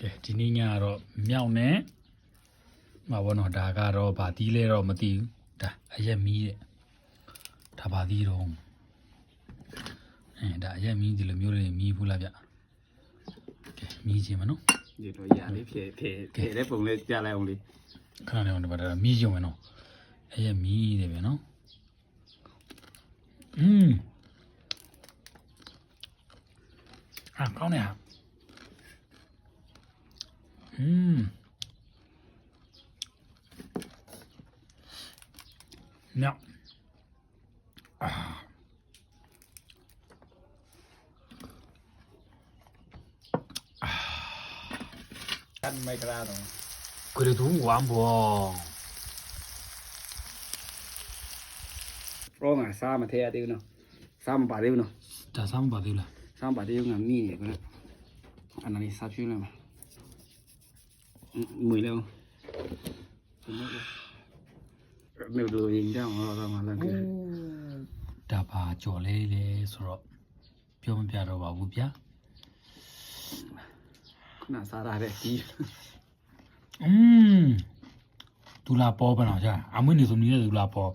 ကဲဒီနေ့ညကတော့မြောက်နဲ့မဘောနော်ဒါကတော့ဗာတီးလဲတော့မသိဘူးဒါအရက်မီးတဲ့ဒါဗာတီးတော့အဲဒါအရက်မီးဒီလိုမျိုးလေးမီးဘူးလားဗျကဲမီးခြင်းမနော် ဒီတော့ရလေးဖြည့်ဖြည့်ဖြည့်တဲ့ပုံလေးကြားလိုက်အောင်လေး ခဏလေးတော့ဒါမီးကြုံမယ်နော်အရက်မီးတယ်ဗျနော်อืมอ่ะကောင်းနေဟာ Mm. Ja. Ah. 그래도 온거 안 보아. 롱아 사마 해야 되구나. 사마 봐야 되구나. 자 사마 봐야 되구나. 사마 봐야 되구나. 니 그래. 안 하니 사주려면. မှာမွေလုံးမြေလိုရင်ကြောင်းတော့မှလည်းဒါပါကြော်လေးလေဆိုတော့ပြောမပြတော့ပါဘူးဗျာခုနစားရတဲ့ကြီးอืมဒူလာပေါ်ပနော်ကြာအမွေးနေစုံနေတဲ့ဒူလာပေါ်